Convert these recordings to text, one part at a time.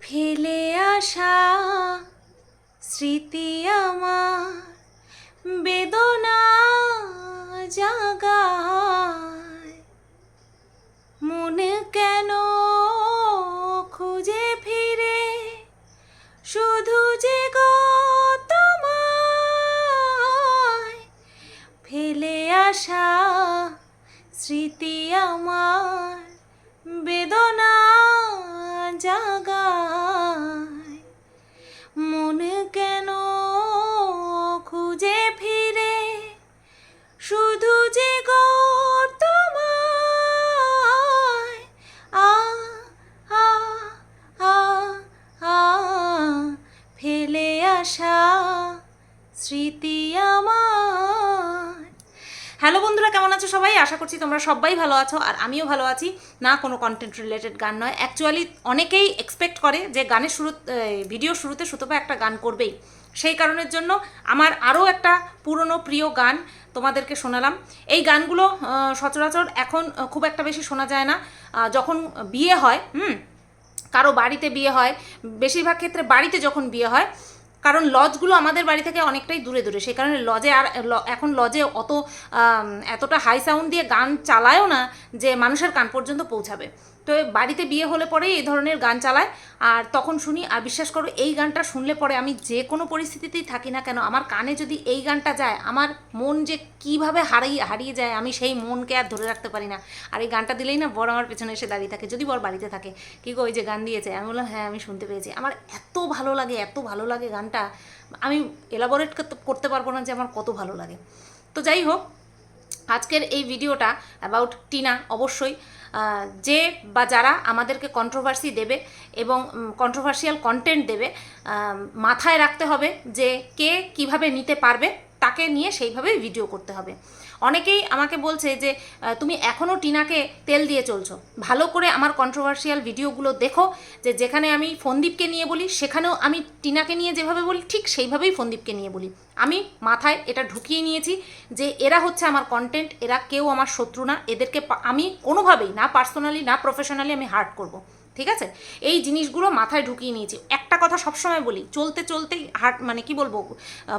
ফেলে আসা স্মৃতি আমার বেদনা জাগায়। মনে কেন খুঁজে ফিরে? শুধু যে ফেলে আসা স্মৃতি আমার বেদনা জাগায়। স্মৃতি আমার। হ্যালো বন্ধুরা, কেমন আছো সবাই? আশা করছি তোমরা সবাই ভালো আছো, আর আমিও ভালো আছি। না, কোনো কন্টেন্ট রিলেটেড গান নয়। অ্যাকচুয়ালি অনেকেই এক্সপেক্ট করে যে গানের শুরু ভিডিও শুরুতে সুতপা একটা গান করবেই। সেই কারণের জন্য আমার আরও একটা পুরনো প্রিয় গান তোমাদেরকে শোনালাম। এই গানগুলো সচরাচর এখন খুব একটা বেশি শোনা যায় না। যখন বিয়ে হয়, হুম, কারও বাড়িতে বিয়ে হয়, বেশিরভাগ ক্ষেত্রে বাড়িতে যখন বিয়ে হয় কারণ লজগুলো আমাদের বাড়ি থেকে অনেকটাই দূরে দূরে। সেই কারণে লজে আর এখন লজে অত এতটা হাই সাউন্ড দিয়ে গান চালায়ও না যে মানুষের কান পর্যন্ত পৌঁছাবে। তো বাড়িতে বিয়ে হলে পরেই এই ধরনের গান চালায়। আর তখন শুনি, আর বিশ্বাস করো, এই গানটা শুনলে পরে আমি যে কোনো পরিস্থিতিতেই থাকি না কেন, আমার কানে যদি এই গানটা যায়, আমার মন যে কীভাবে হারিয়ে হারিয়ে যায়, আমি সেই মনকে আর ধরে রাখতে পারি না। আর এই গানটা দিলেই না বর আমার পেছনে এসে দাঁড়িয়ে থাকে, যদি বর বাড়িতে থাকে। কী গো, ওই যে গান দিয়েছে, আমি বললাম হ্যাঁ আমি শুনতে পেয়েছি। আমার এত ভালো লাগে, এত ভালো লাগে গানটা। আমি এলাবোরেট করতে পারব না যে আমার কত ভালো লাগে। তো যাই হোক, আজকের এই ভিডিওটা অ্যাবাউট টিনা, অবশ্যই। যে বা যারা আমাদেরকে কন্ট্রোভার্সি দেবে এবং কন্ট্রোভার্সিয়াল কন্টেন্ট দেবে মাথায় রাখতে হবে যে কে কীভাবে নিতে পারবে, তাকে নিয়ে সেইভাবেই ভিডিও করতে হবে। অনেকেই আমাকে বলছে যে তুমি এখনও টিনাকে তেল দিয়ে চলছো। ভালো করে আমার কন্ট্রোভার্সিয়াল ভিডিওগুলো দেখো, যে যেখানে আমি ফন্দীপকে নিয়ে বলি, সেখানেও আমি টিনাকে নিয়ে যেভাবে বলি, ঠিক সেইভাবেই ফন্দীপকে নিয়ে বলি। আমি মাথায় এটা ঢুকিয়ে নিয়েছি যে এরা হচ্ছে আমার কন্টেন্ট এরা কেউ আমার শত্রু না, এদেরকে আমি কোনোভাবেই, না পার্সোনালি না প্রফেশনালি আমি হার্ট করব। ঠিক আছে? এই জিনিসগুলো মাথায় ঢুকিয়ে নিয়েছি। একটা কথা সবসময় বলি, চলতে চলতেই হার্ট মানে কি বলব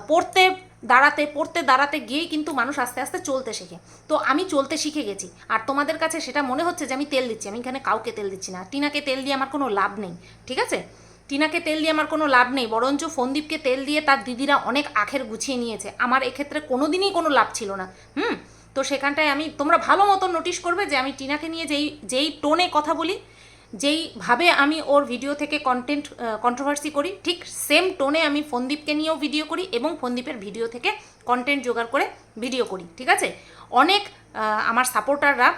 পড়তে দাঁড়াতে, পড়তে, দাঁড়াতে গিয়েই কিন্তু মানুষ আস্তে আস্তে চলতে শেখে। তো আমি চলতে শিখে গেছি। আর তোমাদের কাছে সেটা মনে হচ্ছে যে আমি তেল দিচ্ছি। আমি এখানে কাউকে তেল দিচ্ছি না। টিনাকে তেল দিয়ে আমার কোনো লাভ নেই। ঠিক আছে? টিনাকে তেল দিয়ে আমার কোনো লাভ নেই। বরঞ্চ ফন্দীপকে তেল দিয়ে তার দিদিরা অনেক আখের গুছিয়ে নিয়েছে। আমার এক্ষেত্রে কোনো দিনই কোনো লাভ ছিল না। হুম? তো সেখানটায় আমি তোমরা ভালো মতো নোটিশ করবে যে আমি টিনাকে নিয়ে যেই যেই টোনে কথা বলি যেইভাবে আমি ওর ভিডিও থেকে কন্টেন্ট কন্ট্রোভার্সি করি, ঠিক সেম টোনে আমি ফন্দীপকে নিয়েও ভিডিও করি এবং ফন্দীপের ভিডিও থেকে কন্টেন্ট জোগাড় করে ভিডিও করি, ঠিক আছে? অনেক আমার সাপোর্টাররা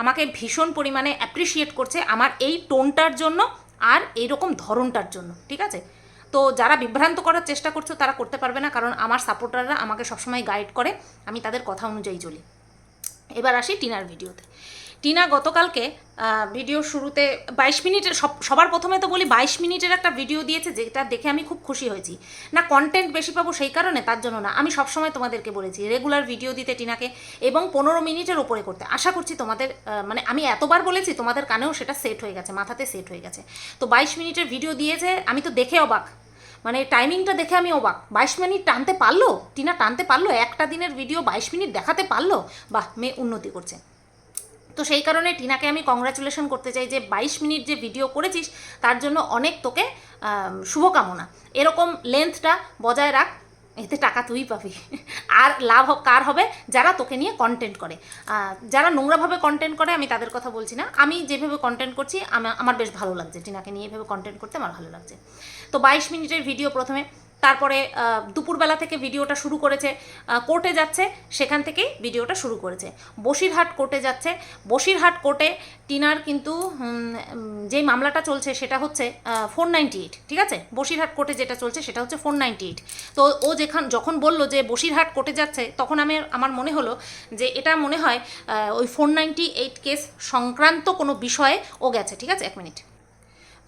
আমাকে ভীষণ পরিমাণে অ্যাপ্রিসিয়েট করছে আমার এই টোনটার জন্য আর এইরকম ধরনটার জন্য, ঠিক আছে? তো যারা বিভ্রান্ত করার চেষ্টা করছ তারা করতে পারবে না কারণ আমার সাপোর্টাররা আমাকে সবসময় গাইড করে, আমি তাদের কথা অনুযায়ী চলি। এবার আসি টিনার ভিডিওতে টিনা গতকালকে ভিডিও শুরুতে বাইশ মিনিটের সব, সবার প্রথমে তো বলি বাইশ মিনিটের একটা ভিডিও দিয়েছে যেটা দেখে আমি খুব খুশি হয়েছি। না কন্টেন্ট বেশি পাবো সেই কারণে, তার জন্য না। আমি সবসময় তোমাদেরকে বলেছি রেগুলার ভিডিও দিতে টিনাকে এবং পনেরো মিনিটের উপরে করতে। আশা করছি তোমাদের মানে আমি এতবার বলেছি, তোমাদের কানেও সেটা সেট হয়ে গেছে, মাথাতে সেট হয়ে গেছে। তো বাইশ মিনিটের ভিডিও দিয়েছে, আমি তো দেখে অবাক। মানে টাইমিংটা দেখে আমি অবাক। বাইশ মিনিট টানতে পারল? টিনা টানতে পারল? একটা দিনের ভিডিও বাইশ মিনিট দেখাতে পারল? বাহ, মেয়ে উন্নতি করছে। তো সেই কারণে টিনাকে আমি কংগ্রাচুলেশন করতে চাই যে বাইশ মিনিট যে ভিডিও করেছিস, তার জন্য অনেক তোকে শুভকামনা। এরকম লেন্থটা বজায় রাখ, এতে টাকা তুই পাবি। আর লাভ কার হবে? যারা তোকে নিয়ে কন্টেন্ট করে। যারা নোংরাভাবে কন্টেন্ট করে, আমি তাদের কথা বলছি না। আমি যেভাবে কন্টেন্ট করছি আমার বেশ ভালো লাগছে। টিনাকে নিয়ে এভাবে কন্টেন্ট করতে আমার ভালো লাগছে। তো বাইশ মিনিটের ভিডিও প্রথমে তারপরে দুপুরবেলা থেকে ভিডিওটা শুরু করেছে কোর্টে যাচ্ছে, সেখান থেকেই ভিডিওটা শুরু করেছে। বসিরহাট কোর্টে যাচ্ছে। বসিরহাট কোর্টে টিনার কিন্তু যেই মামলাটা চলছে সেটা হচ্ছে ফোর নাইনটি এইট, ঠিক আছে? বসিরহাট কোর্টে যেটা চলছে সেটা হচ্ছে ফোর নাইনটি এইট। তো ও যেখান, যখন বলল যে বসিরহাট কোর্টে যাচ্ছে, তখন আমি, আমার মনে হলো যে এটা মনে হয় ওই ফোর নাইনটি এইট কেস সংক্রান্ত কোনো বিষয়ে ও গেছে, ঠিক আছে? এক মিনিট।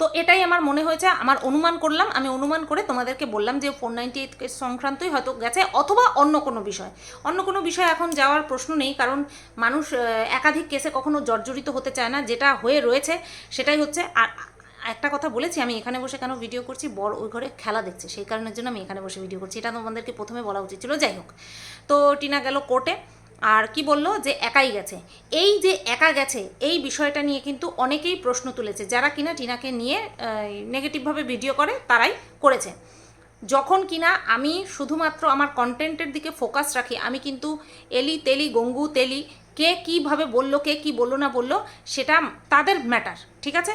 তো এটাই আমার মনে হয়েছে, আমার অনুমান করলাম, আমি অনুমান করে তোমাদেরকে বললাম যে ফোর নাইনটি এইট সংক্রান্তই হয়তো গেছে, অথবা অন্য কোনো বিষয়। অন্য কোনো বিষয় এখন যাওয়ার প্রশ্ন নেই, কারণ মানুষ একাধিক কেসে কখনো জর্জরিত হতে চায় না, যেটা হয়ে রয়েছে, সেটাই হচ্ছে, আর একটা কথা বলেছি, আমি এখানে বসে কেন ভিডিও করছি? বড় ওই ঘরে খেলা দেখছে, সেই কারণের জন্য আমি এখানে বসে ভিডিও করছি, এটা তোমাদেরকে প্রথমে বলা উচিত ছিল। যাই হোক, তো টিনা গেল কোর্টে আর কি বলল? যে একাই গেছে। এই যে একা গেছে, এই বিষয়টা নিয়ে কিন্তু অনেকেই প্রশ্ন তুলেছে। যারা কিনা টিনাকে নিয়ে নেগেটিভভাবে ভিডিও করে, তারাই করেছে। যখন কিনা আমি শুধুমাত্র আমার কন্টেন্টের দিকে ফোকাস রাখি, আমি কিন্তু এলি, তেলি, গঙ্গু, তেলি, কে কীভাবে বলল, কে কি বলল, না বলল, সেটা তাদের ম্যাটার ঠিক আছে?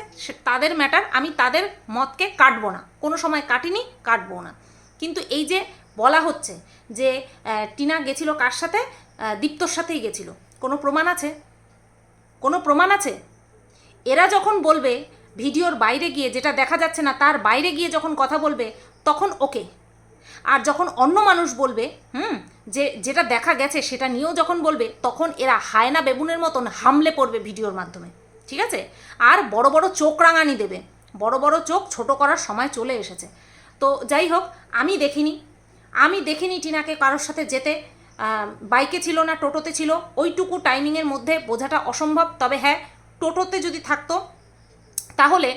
তাদের ম্যাটার আমি তাদের মতকে কাটবো না। কোনো সময় কাটিনি, কাটবো না। কিন্তু এই যে বলা হচ্ছে যে টিনা গেছিল কার সাথে? দীপ্তর সাথেই গেছিল। কোনো প্রমাণ আছে? কোনো প্রমাণ আছে? এরা যখন বলবে ভিডিওর বাইরে গিয়ে যেটা দেখা যাচ্ছে না, তার বাইরে গিয়ে যখন কথা বলবে, তখন ওকে। আর যখন অন্য মানুষ বলবে, হুম, যে, যেটা দেখা গেছে, সেটা নিয়েও যখন বলবে, তখন এরা হায়না বেবুনের মতন হামলে পড়বে ভিডিওর মাধ্যমে। ঠিক আছে? আর বড় বড় চোখ রাঙানি দেবে। বড় বড় চোখ ছোট করার সময় চলে এসেছে। তো যাই হোক, আমি দেখিনি। আমি দেখিনি টিনাকে কারোর সাথে যেতে। বাইকে ছিল না, টোটোতে ছিল, ওইটুকু টাইমিংয়ের মধ্যে বোঝাটা অসম্ভব। তবে হ্যাঁ টোটোতে যদি থাকতো, তাহলে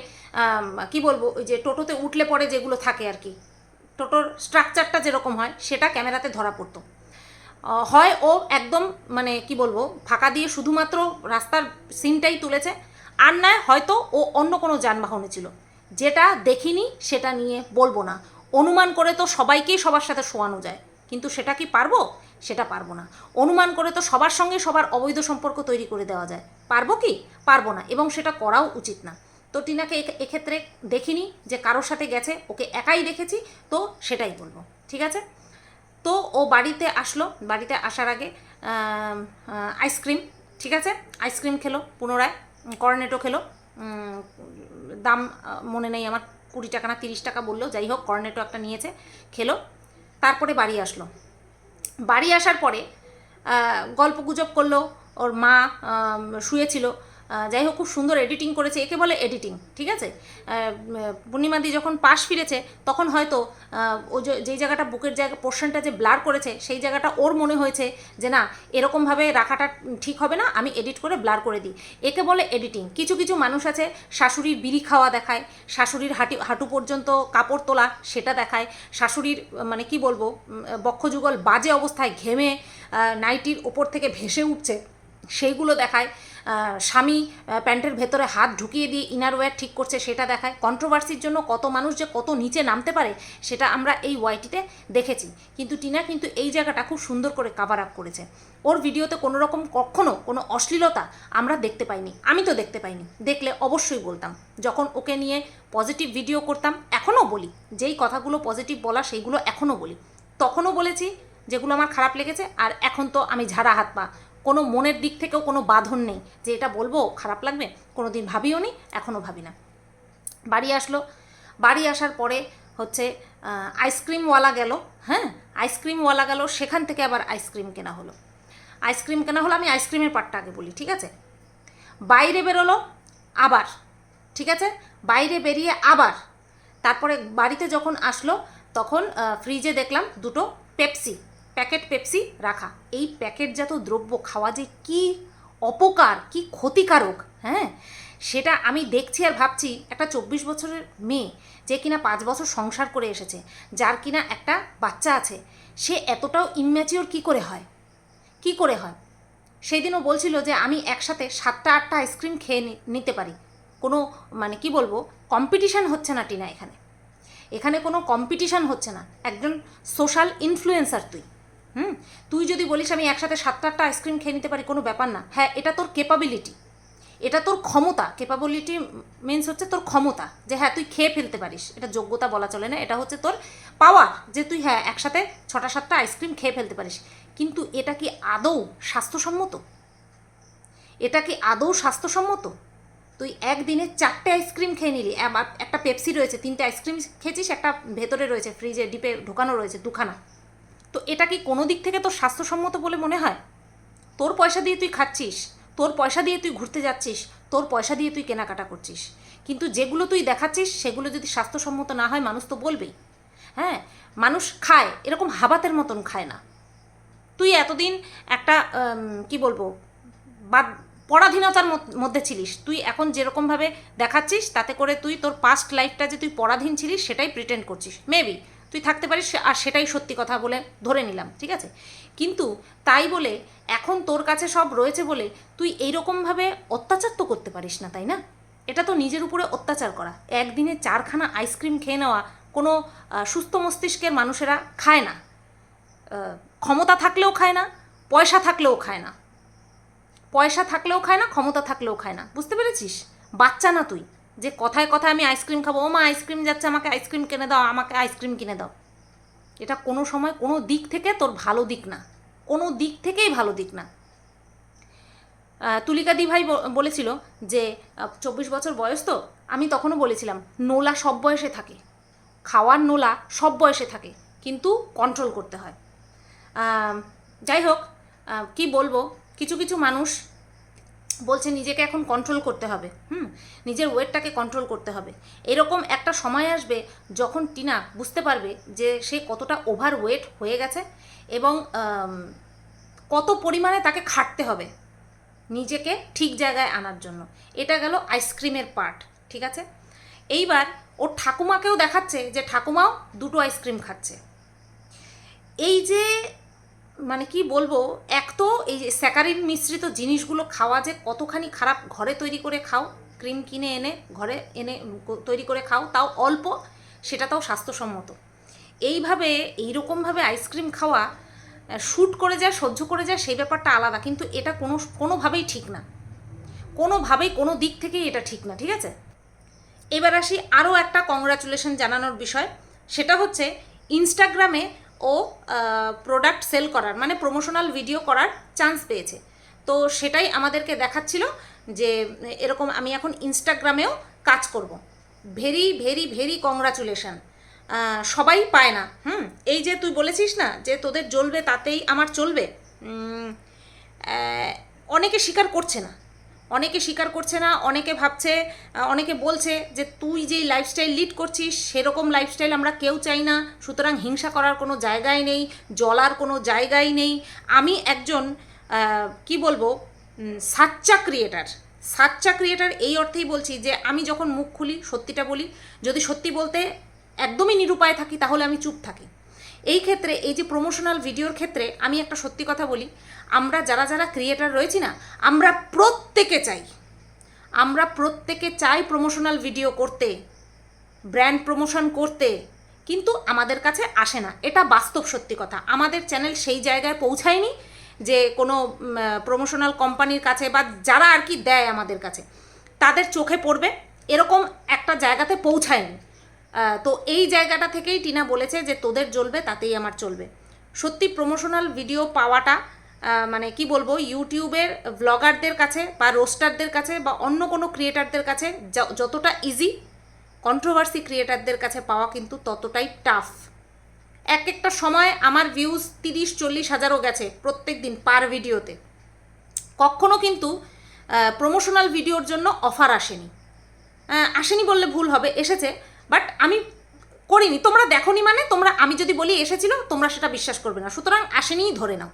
কি বলব, ওই যে টোটোতে উঠলে পরে যেগুলো থাকে আর কি, টোটোর স্ট্রাকচারটা যেরকম হয়, সেটা ক্যামেরাতে ধরা পড়তো। হয় ও একদম মানে কি বলব, ফাঁকা দিয়ে শুধুমাত্র রাস্তার সিনটাই তুলেছে, আর নয় হয়তো ও অন্য কোনো যানবাহনে ছিল। যেটা দেখিনি, সেটা নিয়ে বলব না। অনুমান করে তো সবাইকেই সবার সাথে শোয়ানো যায়। কিন্তু সেটা কি পারব? সেটা পারব না। অনুমান করে তো সবার সঙ্গে সবার অবৈধ সম্পর্ক তৈরি করে দেওয়া যায়। পারব কি? পারব না এবং সেটা করাও উচিত না। তো টিনাকে এক্ষেত্রে দেখিনি যে কারোর সাথে গেছে, ওকে একাই দেখেছি, তো সেটাই বলব। ঠিক আছে? তো ও বাড়িতে আসলো, বাড়িতে আসার আগে আইসক্রিম ঠিক আছে? আইসক্রিম খেলো পুনরায় কর্নেটো খেলো। দাম মনে নেই আমার, কুড়ি টাকা না তিরিশ টাকা বলল যাই হোক কর্নেটো একটা নিয়েছে, খেলো। তারপরে বাড়ি আসলো। বাড়ি আসার পরে গল্পগুজব গল্প গুজব করল ওর মা শুয়েছিল। যাই হোক, খুব সুন্দর এডিটিং করেছে, একে বলে এডিটিং ঠিক আছে? পূর্ণিমাদি যখন পাশ ফিরেছে, তখন হয়তো ও যেই জায়গাটা বুকের জায়গা পোর্শনটা যে ব্লার করেছে, সেই জায়গাটা ওর মনে হয়েছে যে, না, এরকমভাবে রাখাটা ঠিক হবে না, আমি এডিট করে ব্লার করে দিই। একে বলে এডিটিং কিছু কিছু মানুষ আছে, শাশুড়ির বিড়ি খাওয়া দেখায়, শাশুড়ির হাঁটি, হাঁটু পর্যন্ত কাপড় তোলা, সেটা দেখায়, শাশুড়ির মানে কি বলব বক্ষযুগল বাজে অবস্থায় ঘেমে নাইটির ওপর থেকে ভেসে উঠছে, সেইগুলো দেখায়। স্বামী প্যান্টের ভেতরে হাত ঢুকিয়ে দিয়ে ইনারওয়্যার ঠিক করছে, সেটা দেখায়। কন্ট্রোভার্সির জন্য কত মানুষ যে কত নিচে নামতে পারে, সেটা আমরা এই ওয়াইটিতে দেখেছি। কিন্তু টিনা কিন্তু এই জায়গাটা খুব সুন্দর করে কাভার আপ করেছে। ওর ভিডিওতে কোনো রকম কখনো কোনো অশ্লীলতা আমরা দেখতে পাইনি। আমি তো দেখতে পাইনি। দেখলে অবশ্যই বলতাম। যখন ওকে নিয়ে পজিটিভ ভিডিও করতাম, এখনও বলি। যেই কথাগুলো পজিটিভ বলা, সেইগুলো এখনও বলি। তখনও বলেছি, যেগুলো আমার খারাপ লেগেছে, আর এখন তো আমি ঝাড়া হাত পা কোনো মনের দিক থেকেও কোনো বাঁধন নেই যে এটা বলব, খারাপ লাগবে কোনো দিন ভাবিও নি এখনও ভাবি না। বাড়ি আসলো, বাড়ি আসার পরে হচ্ছে আইসক্রিমওয়ালা গেল হ্যাঁ? আইসক্রিমওয়ালা গেল, সেখান থেকে আবার আইসক্রিম কেনা হলো। আইসক্রিম কেনা হলো, আমি আইসক্রিমের পার্টটা আগে বলি, ঠিক আছে? বাইরে বেরোলো, আবার, ঠিক আছে? বাইরে বেরিয়ে আবার, তারপরে বাড়িতে যখন আসলো, তখন ফ্রিজে দেখলাম দুটো পেপসি প্যাকেট পেপসি রাখা। এই প্যাকেটজাত দ্রব্য খাওয়া যে কি অপকার, কি ক্ষতিকারক হ্যাঁ? সেটা আমি দেখছি আর ভাবছি একটা চব্বিশ বছরের মেয়ে যে কিনা পাঁচ বছর সংসার করে এসেছে, যার কিনা একটা বাচ্চা আছে, সে এতটাও ইম্যাচিওর কি করে হয়? কি করে হয়? সেই দিনও বলছিল যে আমি একসাথে সাতটা, আটটা আইসক্রিম খেয়ে নিতে পারি। কোনো মানে কি বলব কম্পিটিশন হচ্ছে না টিনা এখানে। এখানে কোনো কম্পিটিশন হচ্ছে না। একজন সোশ্যাল ইনফ্লুয়েন্সার তুই। হুম, তুই যদি বলিস আমি একসাথে সাতটা আটটা আইসক্রিম খেয়ে নিতে পারি, কোনো ব্যাপার না। হ্যাঁ এটা তোর কেপাবিলিটি এটা তোর ক্ষমতা। কেপাবিলিটি মিনস হচ্ছে তোর ক্ষমতা যে হ্যাঁ তুই খেয়ে ফেলতে পারিস। এটা যোগ্যতা বলা চলে না, এটা হচ্ছে তোর পাওয়ার যে, তুই হ্যাঁ একসাথে ছটা সাতটা আইসক্রিম খেয়ে ফেলতে পারিস। কিন্তু এটা কি আদৌ স্বাস্থ্যসম্মত? এটা কি আদৌ স্বাস্থ্যসম্মত? তুই একদিনে চারটে আইসক্রিম খেয়ে নিলি। একটা পেপসি রয়েছে, তিনটে আইসক্রিম খেয়েছিস, একটা ভেতরে রয়েছে ফ্রিজে ডিপে ঢোকানো রয়েছে, দুখানা। তো এটা কি কোনো দিক থেকে তোর স্বাস্থ্যসম্মত বলে মনে হয়? তোর পয়সা দিয়ে তুই খাচ্ছিস, তোর পয়সা দিয়ে তুই ঘুরতে যাচ্ছিস, তোর পয়সা দিয়ে তুই কেনাকাটা করছিস। কিন্তু যেগুলো তুই দেখাচ্ছিস, সেগুলো যদি স্বাস্থ্যসম্মত না হয়, মানুষ তো বলবেই। হ্যাঁ মানুষ খায়, এরকম হাবাতের মতন খায় না। তুই এতদিন একটা কি বলব, বাদ, পরাধীনতার মধ্যে ছিলিস। তুই এখন যেরকমভাবে দেখাচ্ছিস, তাতে করে তুই তোর পাস্ট লাইফটা যে তুই পরাধীন ছিলিস, সেটাই প্রিটেন্ড করছিস। মেবি তুই থাকতে পারিস আর সেটাই সত্যি কথা বলে ধরে নিলাম, ঠিক আছে? কিন্তু তাই বলে এখন তোর কাছে সব রয়েছে বলে তুই এইরকমভাবে অত্যাচার তো করতে পারিস না, তাই না? এটা তো নিজের উপরে অত্যাচার করা। একদিনে চারখানা আইসক্রিম খেয়ে নেওয়া কোনো সুস্থ মস্তিষ্কের মানুষেরা খায় না। ক্ষমতা থাকলেও খায় না, পয়সা থাকলেও খায় না। পয়সা থাকলেও খায় না, ক্ষমতা থাকলেও খায় না। বুঝতে পেরেছিস? বাচ্চা না তুই। যে কথায় কথায় আমি আইসক্রিম খাব ও মা আইসক্রিম যাচ্ছে আমাকে আইসক্রিম কিনে দাও আমাকে আইসক্রিম কিনে দাও। এটা কোনো সময় কোনো দিক থেকে তোর ভালো দিক না। কোনো দিক থেকেই ভালো দিক না। আহ, তুলিকা দি ভাই বলেছিল যে চব্বিশ বছর বয়স তো আমি তখনও বলেছিলাম নোলা সব বয়সে থাকে। খাওয়ার নোলা সব বয়সে থাকে কিন্তু কন্ট্রোল করতে হয়। যাই হোক কি বলব কিছু কিছু মানুষ বলছে নিজেকে এখন কন্ট্রোল করতে হবে, হুম? নিজের ওয়েটটাকে কন্ট্রোল করতে হবে। এরকম একটা সময় আসবে যখন টিনা বুঝতে পারবে যে সে কতটা ওভার ওয়েট হয়ে গেছে এবং কত পরিমাণে তাকে খাটতে হবে নিজেকে ঠিক জায়গায় আনার জন্য। এটা গেল আইসক্রিমের পার্ট ঠিক আছে? এইবার ওর ঠাকুমাকেও দেখাচ্ছে যে ঠাকুমাও দুটো আইসক্রিম খাচ্ছে। এই যে মানে কি বলব, এক তো এই স্যাকারিন মিশ্রিত জিনিসগুলো খাওয়া যে কতখানি খারাপ, ঘরে তৈরি করে খাও, ক্রিম কিনে এনে ঘরে এনে তৈরি করে খাও, তাও অল্প সেটা তাও স্বাস্থ্যসম্মত। এইভাবে, এইরকমভাবে আইসক্রিম খাওয়া শ্যুট করে যায়, সহ্য করে যায়, সেই ব্যাপারটা আলাদা, কিন্তু এটা কোনো, কোনোভাবেই ঠিক না। কোনোভাবেই, কোনো দিক থেকেই এটা ঠিক না, ঠিক আছে? এবার আসি আরও একটা কংগ্রাচুলেশন জানানোর বিষয়, সেটা হচ্ছে ইনস্টাগ্রামে ও প্রোডাক্ট সেল করার মানে প্রমোশনাল ভিডিও করার চান্স পেয়েছে। তো সেটাই আমাদেরকে দেখাচ্ছিল যে, এরকম আমি এখন ইনস্টাগ্রামেও কাজ করব। ভেরি ভেরি ভেরি কংগ্রাচুলেশন সবাই পায় না, হুম? এই যে তুই বলেছিস না যে তোদের জ্বলবে তাতেই আমার চলবে? অনেকে স্বীকার করছে না। অনেকে স্বীকার করছে না, অনেকে ভাবছে অনেকে বলছে যে তুই যেই লাইফস্টাইল লিড করছিস সেরকম লাইফস্টাইল আমরা কেউ চাই না, সুতরাং হিংসা করার কোনো জায়গায় নেই জলার কোনো জায়গাই নেই। আমি একজন কি বলব সাচ্চা ক্রিয়েটার সাচ্চা ক্রিয়েটার এই অর্থেই বলছি যে আমি যখন মুখ খুলি, সত্যিটা বলি, যদি সত্যি বলতে একদমই নিরুপায় থাকি, তাহলে আমি চুপ থাকি। এই ক্ষেত্রে, এই যে প্রমোশনাল ভিডিওর ক্ষেত্রে আমি একটা সত্যি কথা বলি, আমরা যারা যারা ক্রিয়েটার রয়েছি না, আমরা প্রত্যেকে চাই, আমরা প্রত্যেকে চাই প্রমোশনাল ভিডিও করতে ব্র্যান্ড প্রমোশন করতে, কিন্তু আমাদের কাছে আসে না। এটা বাস্তব সত্যি কথা। আমাদের চ্যানেল সেই জায়গায় পৌঁছায়নি যে কোনো প্রমোশনাল কোম্পানির কাছে বা যারা আর কি দেয় আমাদের কাছে, তাদের চোখে পড়বে, এরকম একটা জায়গাতে পৌঁছায়নি। তো এই জায়গাটা থেকেই টিনা বলেছে যে তোদের জ্বলবে, তাতেই আমার চলবে। সত্যি প্রমোশনাল ভিডিও পাওয়াটা মানে কি বলব, ইউটিউবের ব্লগারদের কাছে বা রোস্টারদের কাছে বা অন্য কোনো ক্রিয়েটারদের কাছে যতটা ইজি কন্ট্রোভার্সি ক্রিয়েটারদের কাছে পাওয়া কিন্তু ততটাই টাফ এক একটা সময় আমার ভিউজ তিরিশ, চল্লিশ হাজারও গেছে প্রত্যেক দিন পার ভিডিওতে কখনো কিন্তু প্রমোশনাল ভিডিওর জন্য অফার আসেনি। আসেনি বললে ভুল হবে, এসেছে। বাট আমি করিনি, তোমরা দেখোনি মানে তোমরা, আমি যদি বলি এসেছিল, তোমরা সেটা বিশ্বাস করবে না। সুতরাং আসেনিই ধরে নাও।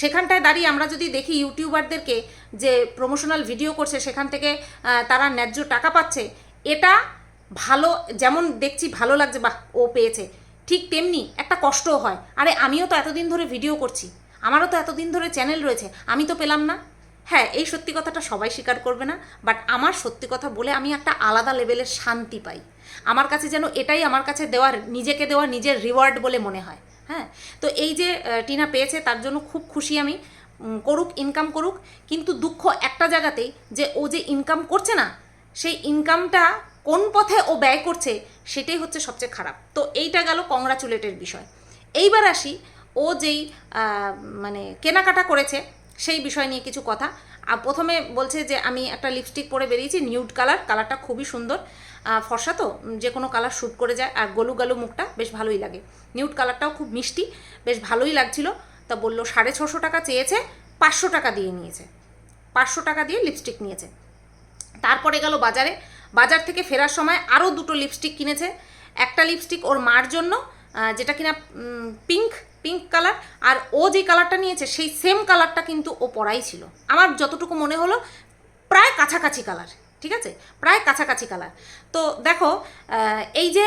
সেখানটায় দাঁড়িয়ে আমরা যদি দেখি ইউটিউবারদেরকে যে প্রমোশনাল ভিডিও করছে, সেখান থেকে তারা ন্যায্য টাকা পাচ্ছে, এটা ভালো, যেমন দেখছি ভালো লাগছে, বাহ, ও পেয়েছে। ঠিক তেমনি একটা কষ্টও হয়। আরে, আমিও তো এতদিন ধরে ভিডিও করছি। আমারও তো এতদিন ধরে চ্যানেল রয়েছে। আমি তো পেলাম না। হ্যাঁ এই সত্যি কথাটা সবাই স্বীকার করবে না বাট আমার সত্যি কথা বলে আমি একটা আলাদা লেভেলের শান্তি পাই। আমার কাছে যেন এটাই আমার কাছে দেওয়ার, নিজেকে দেওয়া নিজের রিওয়ার্ড বলে মনে হয়। হ্যাঁ? তো এই যে টিনা পেয়েছে, তার জন্য খুব খুশি আমি। করুক ইনকাম করুক, কিন্তু দুঃখ একটা জায়গাতেই যে ও যে ইনকাম করছে না, সেই ইনকামটা কোন পথে ও ব্যয় করছে, সেটাই হচ্ছে সবচেয়ে খারাপ। তো এইটা গেল কংগ্রাচুলেটের বিষয়। এইবার আসি, ও যেই মানে কেনাকাটা করেছে, সেই বিষয় নিয়ে কিছু কথা। আর প্রথমে বলছে যে, আমি একটা লিপস্টিক পরে বেরিয়েছি নিউড কালার কালারটা খুবই সুন্দর। ফর্সা তো যে কোনো কালার শ্যুট করে যায়, আর গলু গালু মুখটা বেশ ভালোই লাগে। নিউড কালারটাও খুব মিষ্টি, বেশ ভালোই লাগছিল। তা বলল, সাড়ে ছশো টাকা চেয়েছে, পাঁচশো টাকা দিয়ে নিয়েছে। পাঁচশো টাকা দিয়ে লিপস্টিক নিয়েছে। তারপরে গেল বাজারে। বাজার থেকে ফেরার সময় আরও দুটো লিপস্টিক কিনেছে। একটা লিপস্টিক ওর মার জন্য যেটা কিনা পিঙ্ক পিঙ্ক কালার আর ও যে কালারটা নিয়েছে, সেই সেম কালারটা কিন্তু ও পরাই ছিল। আমার যতটুকু মনে হলো, প্রায় কাছাকাছি কালার ঠিক আছে? প্রায় কাছাকাছি কালার। তো দেখো এই যে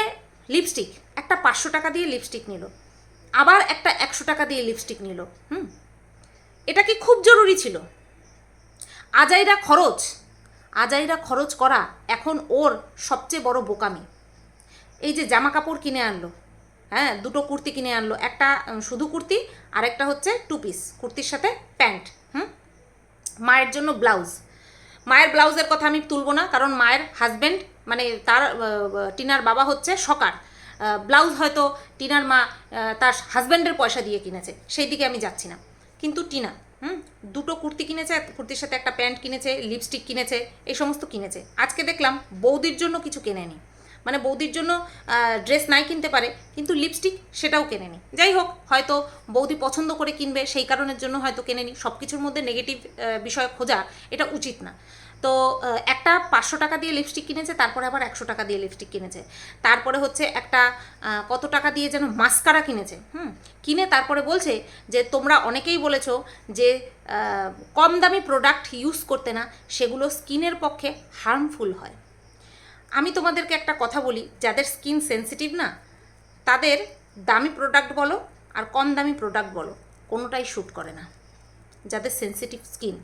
লিপস্টিক একটা পাঁচশো টাকা দিয়ে লিপস্টিক নিল। আবার একটা একশো টাকা দিয়ে লিপস্টিক নিল। হুম? এটা কি খুব জরুরি ছিল? আজাইরা খরচ আজাইরা খরচ করা এখন ওর সবচেয়ে বড় বোকামি। এই যে জামা কাপড় কিনে আনলো হ্যাঁ দুটো কুর্তি কিনে আনলো, একটা শুধু কুর্তি আর একটা হচ্ছে টু পিস কুর্তির সাথে প্যান্ট, হুম? মায়ের জন্য ব্লাউজ। মায়ের ব্লাউজের কথা আমি তুলবো না, কারণ মায়ের হাজব্যান্ড মানে তার টিনার বাবা হচ্ছে সকার। ব্লাউজ হয়তো টিনার মা তার হাজব্যান্ডের পয়সা দিয়ে কিনেছে, সেই দিকে আমি যাচ্ছি না। কিন্তু টিনা, হুম, দুটো কুর্তি কিনেছে, কুর্তির সাথে একটা প্যান্ট কিনেছে লিপস্টিক কিনেছে, এই সমস্ত কিনেছে। আজকে দেখলাম বৌদির জন্য কিছু কেনেনি। মানে বৌদির জন্য ড্রেস নাই কিনতে পারে, কিন্তু লিপস্টিক সেটাও কেনেনি। যাই হোক, হয়তো বৌদি পছন্দ করে কিনবে, সেই কারণের জন্য হয়তো কেনেনি। সব কিছুর মধ্যে নেগেটিভ বিষয় খোঁজা এটা উচিত না। তো একটা পাঁচশো টাকা দিয়ে লিপস্টিক কিনেছে, তারপরে আবার একশো টাকা দিয়ে লিপস্টিক কিনেছে। তারপরে হচ্ছে একটা কত টাকা দিয়ে যেন মাস্কারা কিনেছে, হুম? কিনে তারপরে বলছে যে, তোমরা অনেকেই বলেছ যে কম দামি প্রোডাক্ট ইউজ করতে না, সেগুলো স্কিনের পক্ষে হার্মফুল হয়। আমি তোমাদেরকে একটা কথা বলি, যাদের স্কিন সেনসিটিভ না, তাদের দামি প্রোডাক্ট বলো আর কম দামি প্রোডাক্ট বলো, কোনোটাই শ্যুট করে না, যাদের সেনসিটিভ স্কিন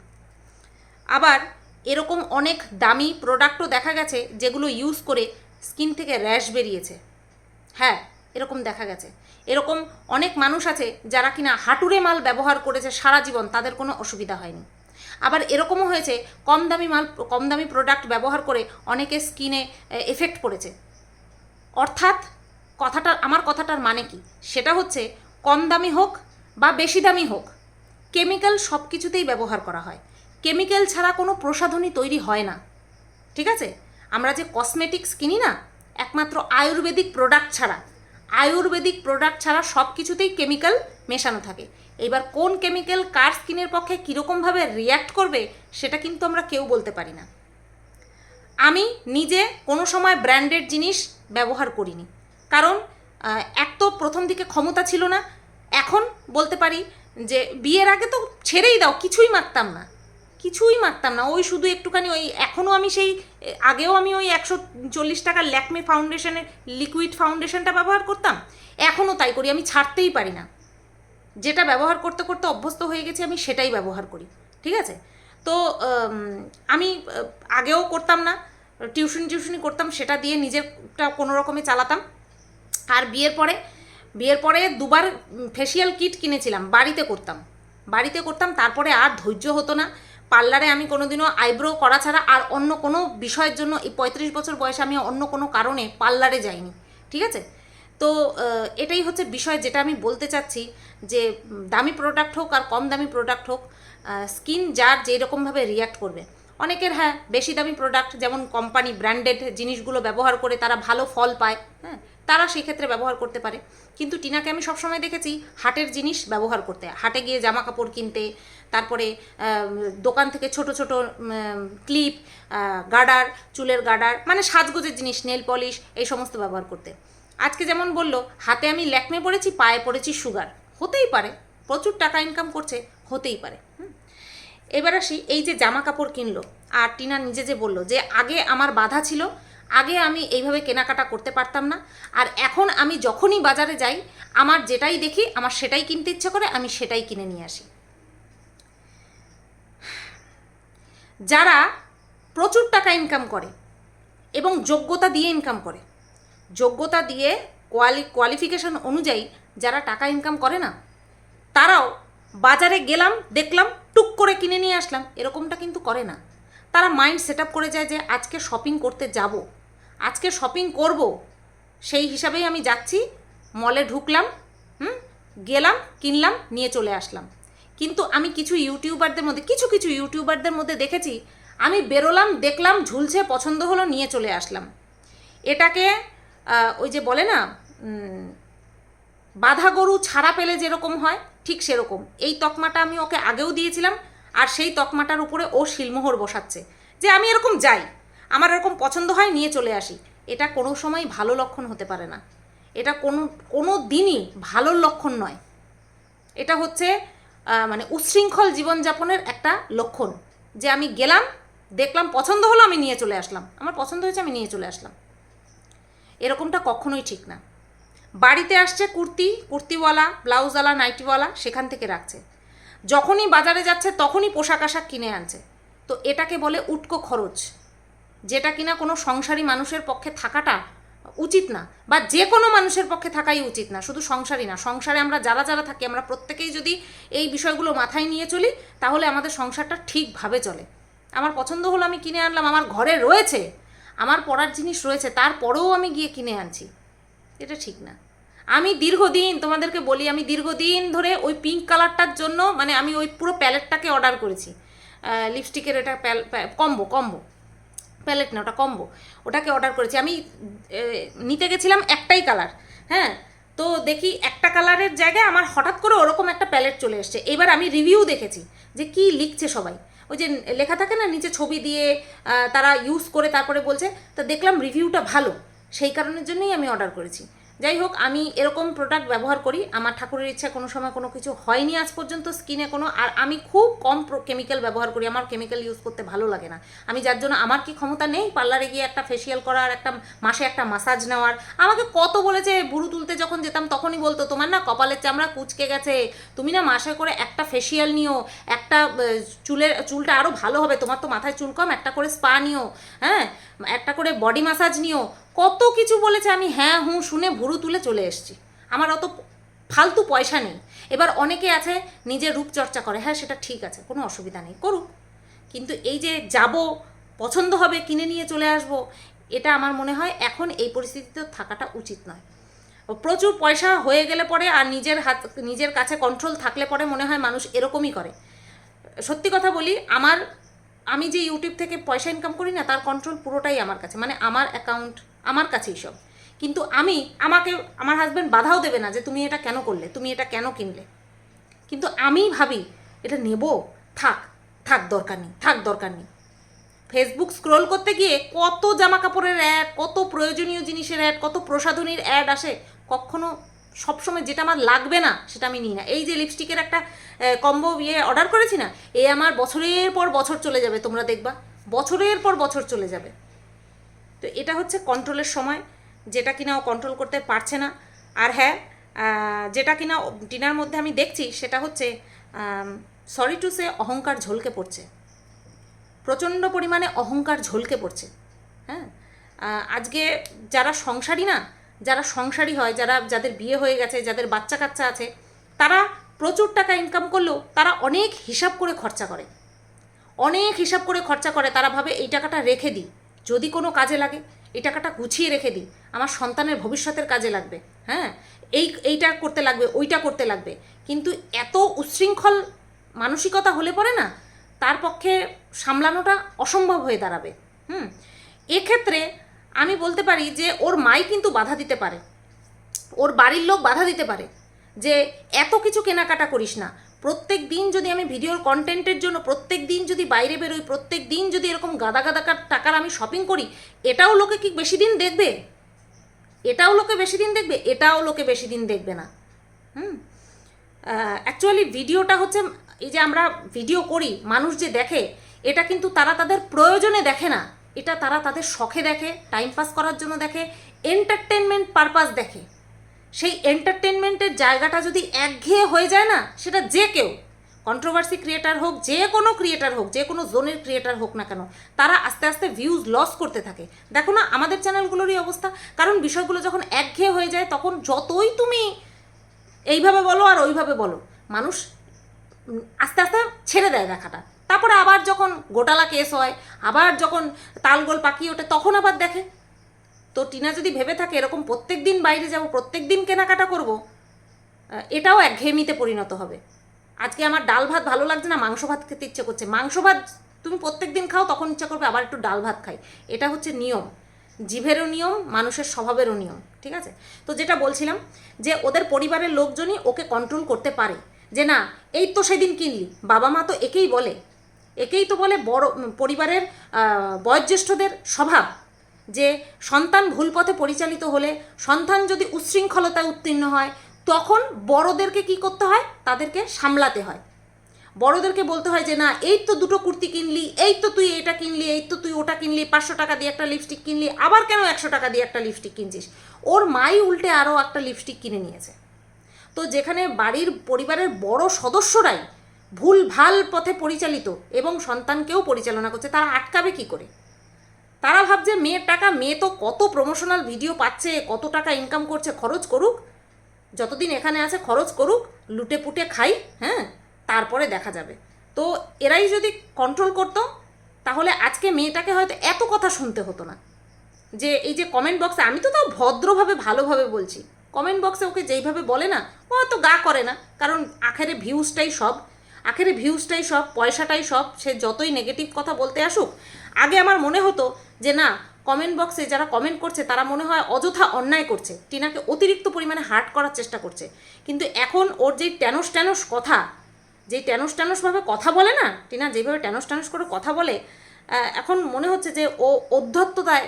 আবার এরকম অনেক দামি প্রোডাক্টও দেখা গেছে, যেগুলো ইউজ করে স্কিন থেকে র্যাশ বেরিয়েছে। হ্যাঁ এরকম দেখা গেছে। এরকম অনেক মানুষ আছে যারা কিনা হাঁটুরে মাল ব্যবহার করেছে সারা জীবন, তাদের কোনো অসুবিধা হয়নি। আবার এরকমও হয়েছে কম দামি মাল কম দামি প্রোডাক্ট ব্যবহার করে অনেকে স্কিনে এফেক্ট পড়েছে। অর্থাৎ কথাটা, আমার কথাটার মানে কি? সেটা হচ্ছে কম দামি হোক বা বেশি দামি হোক কেমিক্যাল সব কিছুতেই ব্যবহার করা হয়। কেমিক্যাল ছাড়া কোনো প্রসাধনী তৈরি হয় না। ঠিক আছে? আমরা যে কসমেটিক্স কিনি না, একমাত্র আয়ুর্বেদিক প্রোডাক্ট ছাড়া, আয়ুর্বেদিক প্রোডাক্ট ছাড়া সব কিছুতেই কেমিক্যাল মেশানো থাকে। এবার কোন কেমিক্যাল কার স্কিনের পক্ষে কীরকমভাবে রিয়্যাক্ট করবে, সেটা কিন্তু আমরা কেউ বলতে পারি না। আমি নিজে কোনো সময় ব্র্যান্ডেড জিনিস ব্যবহার করিনি। কারণ এক তো প্রথম দিকে ক্ষমতা ছিল না। এখন বলতে পারি যে, বিয়ের আগে তো ছেড়েই দাও, কিছুই মাখতাম না। কিছুই মাখতাম না। ওই শুধু একটুখানি ওই এখনও আমি সেই, আগেও আমি ওই একশো চল্লিশ টাকার ল্যাকমে ফাউন্ডেশনের লিকুইড ফাউন্ডেশনটা ব্যবহার করতাম। এখনও তাই করি, আমি ছাড়তেই পারি না। যেটা ব্যবহার করতে করতে অভ্যস্ত হয়ে গেছি, আমি সেটাই ব্যবহার করি, ঠিক আছে? তো আমি আগেও করতাম না, টিউশন টিউশনি করতাম, সেটা দিয়ে নিজেরটা কোনো রকমে চালাতাম। আর বিয়ের পরে বিয়ের পরে দুবার ফেসিয়াল কিট কিনেছিলাম, বাড়িতে করতাম। বাড়িতে করতাম, তারপরে আর ধৈর্য হতো না। পার্লারে আমি কোনোদিনও আইব্রো করা ছাড়া আর অন্য কোনো বিষয়ের জন্য এই পঁয়ত্রিশ বছর বয়সে আমি অন্য কোনো কারণে পার্লারে যাইনি, ঠিক আছে? তো এটাই হচ্ছে বিষয় যেটা আমি বলতে চাচ্ছি যে দামি প্রোডাক্ট হোক আর কম দামি প্রোডাক্ট হোক স্কিন যার যেই রকমভাবে রিয়াক্ট করবে। অনেকের হ্যাঁ বেশি দামি প্রোডাক্ট যেমন কোম্পানি ব্র্যান্ডেড জিনিসগুলো ব্যবহার করে তারা ভালো ফল পায় হ্যাঁ তারা সেই ক্ষেত্রে ব্যবহার করতে পারে। কিন্তু টিনাকে আমি সবসময় দেখেছি হাটের জিনিস ব্যবহার করতে। হাটে গিয়ে জামা কাপড় কিনতে, তারপরে দোকান থেকে ছোট ছোট ক্লিপ গার্ডার চুলের গার্ডার মানে সাজগোজের জিনিস নেল পলিশ এই সমস্ত ব্যবহার করতে। আজকে যেমন বলল, হাতে আমি ল্যাকমে পড়েছি, পায়ে পড়েছি সুগার হতেই পারে, প্রচুর টাকা ইনকাম করছে, হতেই পারে। এবার আসি, এই যে জামা কাপড় কিনলো, আর টিনা নিজে যে বলল যে, আগে আমার বাধা ছিল, আগে আমি এইভাবে কেনাকাটা করতে পারতাম না, আর এখন আমি যখনই বাজারে যাই, আমার যেটাই দেখি, আমার সেটাই কিনতে ইচ্ছে করে, আমি সেটাই কিনে নিয়ে আসি যারা প্রচুর টাকা ইনকাম করে, এবং যোগ্যতা দিয়ে ইনকাম করে যোগ্যতা দিয়ে কোয়ালি কোয়ালিফিকেশন অনুযায়ী যারা টাকা ইনকাম করে না, তারাও বাজারে গেলাম, দেখলাম, টুক করে কিনে নিয়ে আসলাম, এরকমটা কিন্তু করে না। তারা মাইন্ড সেট আপ করে যায় যে আজকে শপিং করতে যাব। আজকে শপিং করব, সেই হিসাবেই আমি যাচ্ছি মলে ঢুকলাম, হুম, গেলাম, কিনলাম, নিয়ে চলে আসলাম। কিন্তু আমি কিছু ইউটিউবারদের মধ্যে, কিছু কিছু ইউটিউবারদের মধ্যে দেখেছি, আমি বেরোলাম, দেখলাম, ঝুলছে, পছন্দ হলো, নিয়ে চলে আসলাম। এটাকে ওই যে বলে না বাধা গরু ছাড়া পেলে যেরকম হয়, ঠিক সেরকম। এই তকমাটা আমি ওকে আগেও দিয়েছিলাম, আর সেই তকমাটার উপরে ও শিলমোহর বসাচ্ছে। যে আমি এরকম যাই, আমার এরকম পছন্দ হয়, নিয়ে চলে আসি। এটা কোনো সময় ভালো লক্ষণ হতে পারে না। এটা কোনো কোনো দিনই ভালো লক্ষণ নয়। এটা হচ্ছে মানে উচ্ছৃঙ্খল জীবনযাপনের একটা লক্ষণ। যে আমি গেলাম, দেখলাম, পছন্দ হলো, আমি নিয়ে চলে আসলাম। আমার পছন্দ হয়েছে, আমি নিয়ে চলে আসলাম। এরকমটা কখনোই ঠিক না। বাড়িতে আসছে কুর্তি, কুর্তিওয়ালা, ব্লাউজওয়ালা, নাইটিওয়ালা সেখান থেকে রাখছে। যখনই বাজারে যাচ্ছে তখনই পোশাক আশাক কিনে আনছে। তো এটাকে বলে উটকো খরচ। যেটা কিনা কোনো সংসারী মানুষের পক্ষে থাকাটা উচিত না বা যে কোনো মানুষের পক্ষে থাকাই উচিত না, শুধু সংসারই না। সংসারে আমরা যারা যারা থাকি, আমরা প্রত্যেকেই যদি এই বিষয়গুলো মাথায় নিয়ে চলি, তাহলে আমাদের সংসারটা ঠিকভাবে চলে। আমার পছন্দ হলো আমি কিনে আনলাম, আমার ঘরে রয়েছে আমার পড়ার জিনিস রয়েছে, তারপরেও আমি গিয়ে কিনে আনছি। এটা ঠিক না। আমি দীর্ঘদিন, তোমাদেরকে বলি, আমি দীর্ঘদিন ধরে ওই পিঙ্ক কালারটার জন্য মানে আমি ওই পুরো প্যালেটটাকে অর্ডার করেছি। লিপস্টিকের এটা কম্বো কম্বো প্যালেট না, ওটা কম্বো ওটাকে অর্ডার করেছি। আমি নিতে গেছিলাম একটাই কালার হ্যাঁ? তো দেখি একটা কালারের জায়গায় আমার হঠাৎ করে ওরকম একটা প্যালেট চলে এসছে। এবার আমি রিভিউ দেখেছি যে কি লিখছে সবাই। ওই যে লেখা থাকে না, নিচে ছবি দিয়ে তারা ইউজ করে তারপরে বলছে, তা দেখলাম রিভিউটা ভালো। সেই কারণের জন্যই আমি অর্ডার করেছি। যাই হোক আমি এরকম প্রোডাক্ট ব্যবহার করি, আমার ঠাকুরের ইচ্ছা কোনো সময় কোনো কিছু হয়নি আজ পর্যন্ত স্কিনে কোনো, আর আমি খুব কম কেমিক্যাল ব্যবহার করি, আমার কেমিক্যাল ইউজ করতে ভালো লাগে না। আমি যার জন্য আমার কি ক্ষমতা নেই পার্লারে গিয়ে একটা ফেসিয়াল করার, একটা মাসে একটা মাসাজ নেওয়ার। আমাকে কত বলেছে, বুড়ো তুলতে যখন যেতাম তখনই বলতো, তোমার না কপালের চামড়া কুচকে গেছে, তুমি না মাসে করে একটা ফেসিয়াল নিও, একটা চুলের, চুলটা আরও ভালো হবে, তোমার তো মাথায় চুল কম, একটা করে স্পা নিও হ্যাঁ একটা করে বডি মাসাজ নিও। কত কিছু বলেছে আমি হ্যাঁ হুঁ, শুনে ভুরু তুলে চলে এসেছি। আমার অত ফালতু পয়সা নেই। এবার অনেকে আছে, নিজের রূপচর্চা করে। হ্যাঁ সেটা ঠিক আছে, কোনো অসুবিধা নেই, করুক। কিন্তু এই যে যাব, পছন্দ হবে, কিনে নিয়ে চলে আসব, এটা আমার মনে হয় এখন এই পরিস্থিতিতে থাকাটা উচিত নয়। প্রচুর পয়সা হয়ে গেলে পরে আর নিজের হাত, নিজের কাছে কন্ট্রোল থাকলে পরে মনে হয় মানুষ এরকমই করে। সত্যি কথা বলি, আমার, আমি যে ইউটিউব থেকে পয়সা ইনকাম করি না, তার কন্ট্রোল পুরোটাই আমার কাছে। মানে আমার অ্যাকাউন্ট আমার কাছেই সব কিন্তু আমি আমাকে, আমার হাজব্যান্ড বাধাও দেবে না যে তুমি এটা কেন করলে, তুমি এটা কেন কিনলে। কিন্তু আমি ভাবি, এটা নেব? থাক থাক দরকার নেই, থাক দরকার নেই। ফেসবুক স্ক্রোল করতে গিয়ে কত জামা কাপড়ের অ্যাড কত প্রয়োজনীয় জিনিসের অ্যাড কত প্রসাধনীর অ্যাড আসে, কখনো সবসময় যেটা আমার লাগবে না, সেটা আমি নিই না। এই যে লিপস্টিকের একটা কম্বো ইয়ে অর্ডার করেছি না, এ আমার বছরের পর বছর চলে যাবে, তোমরা দেখবা। বছরের পর বছর চলে যাবে। তো এটা হচ্ছে কন্ট্রোলের সময়। যেটা কিনা ও কন্ট্রোল করতে পারছে না। আর হ্যাঁ যেটা কিনা ডিনার মধ্যে আমি দেখছি, সেটা হচ্ছে সরি টু সে অহংকার ঝলকে পড়ছে। প্রচণ্ড পরিমাণে অহংকার ঝলকে পড়ছে। হ্যাঁ আজকে যারা সংসারী না, যারা সংসারী হয়, যারা, যাদের বিয়ে হয়ে গেছে, যাদের বাচ্চা কাচ্চা আছে, তারা প্রচুর টাকা ইনকাম করলেও তারা অনেক হিসাব করে খরচা করে। অনেক হিসাব করে খরচা করে, তারা ভাবে এই টাকাটা রেখে দিই। যদি কোনো কাজে লাগে, এই টাকাটা গুছিয়ে রেখে দিই। আমার সন্তানের ভবিষ্যতের কাজে লাগবে হ্যাঁ? এই, এইটা করতে লাগবে, ওইটা করতে লাগবে। কিন্তু এত উচ্ছৃঙ্খল মানসিকতা হলে পরে না, তার পক্ষে সামলানোটা অসম্ভব হয়ে দাঁড়াবে, হুম? এক্ষেত্রে আমি বলতে পারি যে, ওর মাই কিন্তু বাধা দিতে পারে। ওর বাড়ির লোক বাধা দিতে পারে যে, এত কিছু কেনাকাটা করিস না। প্রত্যেক দিন যদি আমি ভিডিওর কন্টেন্টের জন্য প্রত্যেক দিন যদি বাইরে বেরোই, প্রত্যেক দিন যদি এরকম গাদা গাদা টাকার আমি শপিং করি, এটাও লোকে কি বেশি দিন দেখবে? এটাও লোকে বেশি দিন দেখবে? এটাও লোকে বেশি দিন দেখবে না। হুম? অ্যাকচুয়ালি ভিডিওটা হচ্ছে এই যে আমরা ভিডিও করি, মানুষ যে দেখে, এটা কিন্তু তারা তাদের প্রয়োজনে দেখে না। এটা তারা তাদের শখে দেখে টাইম পাস করার জন্য দেখে এন্টারটেনমেন্ট পারপাস দেখে। সেই এন্টারটেনমেন্টের জায়গাটা যদি একঘেয়ে হয়ে যায় না, সেটা যে কেউ কন্ট্রোভার্সি ক্রিয়েটার হোক, যে কোনো ক্রিয়েটার হোক, যে কোনো জোনের ক্রিয়েটার হোক না কেন, তারা আস্তে আস্তে ভিউজ লস করতে থাকে। দেখো না, আমাদের চ্যানেলগুলোরই অবস্থা। কারণ বিষয়গুলো যখন একঘেয়ে হয়ে যায়, তখন যতই তুমি এইভাবে বলো আর ওইভাবে বলো, মানুষ আস্তে আস্তে ছেড়ে দেয় দেখাটা। তারপরে আবার যখন গোটালা কেস হয়, আবার যখন তালগোল পাকিয়ে ওঠে, তখন আবার দেখে। তো টিনা যদি ভেবে থাকে এরকম প্রত্যেক দিন বাইরে যাব প্রত্যেক দিন কেনাকাটা করব এটাও একঘেয়েমিতে পরিণত হবে। আজকে আমার ডাল ভাত ভালো লাগছে না, মাংস ভাত খেতে ইচ্ছে করছে। মাংস ভাত তুমি প্রত্যেক দিন খাও, তখন ইচ্ছা করবে আবার একটু ডাল ভাত খাই। এটা হচ্ছে নিয়ম। জিভেরও নিয়ম, মানুষের স্বভাবেরও নিয়ম, ঠিক আছে? তো যেটা বলছিলাম যে ওদের পরিবারের লোকজনই ওকে কন্ট্রোল করতে পারে। যে না, এই তো সেদিন কিনলি। বাবা মা তো একেই বলে। একেই তো বলে বড় পরিবারের বয়োজ্যেষ্ঠদের স্বভাব। যে সন্তান ভুল পথে পরিচালিত হলে সন্তান যদি উচ্ছৃঙ্খলতায় উত্তীর্ণ হয়, তখন বড়দেরকে কি করতে হয়? তাদেরকে সামলাতে হয়। বড়দেরকে বলতে হয় যে, না, এই তো দুটো কুর্তি কিনলি, এই তো তুই এটা কিনলি, এই তো তুই ওটা কিনলি, পাঁচশো টাকা দিয়ে একটা লিপস্টিক কিনলি, আবার কেন একশো টাকা দিয়ে একটা লিপস্টিক কিনছিস? ওর মাই উল্টে আরও একটা লিপস্টিক কিনে নিয়েছে। তো যেখানে বাড়ির পরিবারের বড় সদস্যরাই ভুল ভালো পথে পরিচালিত এবং সন্তানকেও পরিচালনা করছে, তারা আটকাবে কি করে? তারা ভাবছে মেয়ের টাকা, মেয়ে তো কত প্রমোশনাল ভিডিও পাচ্ছে, কত টাকা ইনকাম করছে, খরচ করুক। যতদিন এখানে আছে, খরচ করুক, লুটে পুটে খাই হ্যাঁ তারপরে দেখা যাবে। তো এরাই যদি কন্ট্রোল করতো, তাহলে আজকে মেয়েটাকে হয়তো এত কথা শুনতে হতো না। যে এই যে কমেন্ট বক্সে আমি তো তাও ভদ্রভাবে, ভালোভাবে বলছি। কমেন্ট বক্সে ওকে যেইভাবে বলে না, ও তো গা করে না। কারণ আখেরে ভিউজটাই সব। আখেরে ভিউজটাই সব, পয়সাটাই সব, সে যতই নেগেটিভ কথা বলতে আসুক, আগে আমার মনে হতো যে না কমেন্ট বক্সে যারা কমেন্ট করছে, তারা মনে হয় অযথা অন্যায় করছে। টিনাকে অতিরিক্ত পরিমাণে হার্ট করার চেষ্টা করছে। কিন্তু এখন ওর যেই ট্যানস ট্যানস কথা, যেই ট্যানস ট্যানসভাবে কথা বলে না, টিনা যেভাবে ট্যানস ট্যানস করে কথা বলে এখন মনে হচ্ছে যে ও অধ্যত্ততায়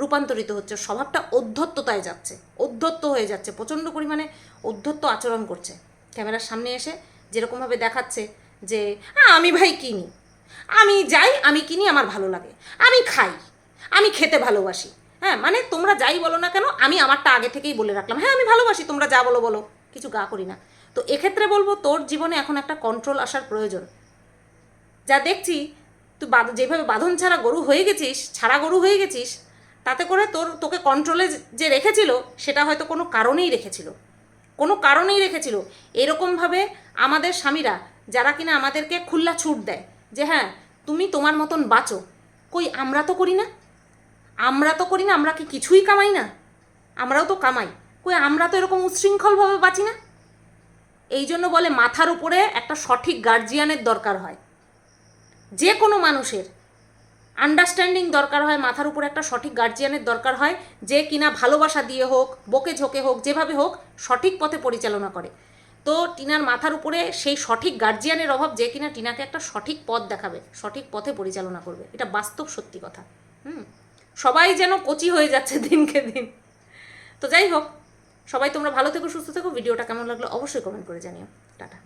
রূপান্তরিত হচ্ছে, স্বভাবটা অধ্যত্ততায় যাচ্ছে, অধ্যত্ত হয়ে যাচ্ছে, প্রচণ্ড পরিমাণে অধ্যত্ত আচরণ করছে। ক্যামেরার সামনে এসে যেরকমভাবে দেখাচ্ছে যে "আ, আমি ভাই কিনি। আমি যাই আমি কিনি আমার ভালো লাগে। আমি খাই। আমি খেতে ভালোবাসি। হ্যাঁ মানে তোমরা যাই বলো না কেন আমি আমারটা আগে থেকেই বলে রাখলাম। হ্যাঁ আমি ভালোবাসি তোমরা যা বলো বলো। কিছু গা করি না। তো এক্ষেত্রে বলব তোর জীবনে এখন একটা কন্ট্রোল আসার প্রয়োজন। যা দেখছি তুই বাদ যেভাবে বাঁধন ছাড়া গরু হয়ে গেছিস ছাড়া গরু হয়ে গেছিস তাতে করে তোর তোকে কন্ট্রোলে যে রেখেছিল সেটা হয়তো কোনো কারণেই রেখেছিল। কোনো কারণেই রেখেছিল। এরকমভাবে আমাদের স্বামীরা, যারা কিনা আমাদেরকে খুল্লা ছুট দেয়, যে হ্যাঁ তুমি তোমার মতন বাঁচো। কই, আমরা তো করি না? আমরা তো করি না, আমরা কি কিছুই কামাই না? আমরাও তো কামাই। কই, আমরা তো এরকম উচ্ছৃঙ্খলভাবে বাঁচি না? এই জন্য বলে মাথার উপরে একটা সঠিক গার্জিয়ানের দরকার হয়। যে কোনো মানুষের আন্ডারস্ট্যান্ডিং দরকার হয়, মাথার উপর একটা সঠিক গার্জিয়ানের দরকার হয়, যে কিনা ভালোবাসা দিয়ে হোক, বকে ঝোঁকে হোক, যেভাবে হোক, সঠিক পথে পরিচালনা করে। তো টিনার মাথার উপরে সেই সঠিক গার্জিয়ানের অভাব, যে কিনা টিনাকে একটা সঠিক পথ দেখাবে, সঠিক পথে পরিচালনা করবে। এটা বাস্তব সত্যি কথা। হুম? সবাই যেন কচি হয়ে যাচ্ছে দিনকে দিন। তো যাই হোক, সবাই তোমরা ভালো থেকো, সুস্থ থেকো। ভিডিওটা কেমন লাগল অবশ্যই কমেন্ট করে জানিও। টাটা।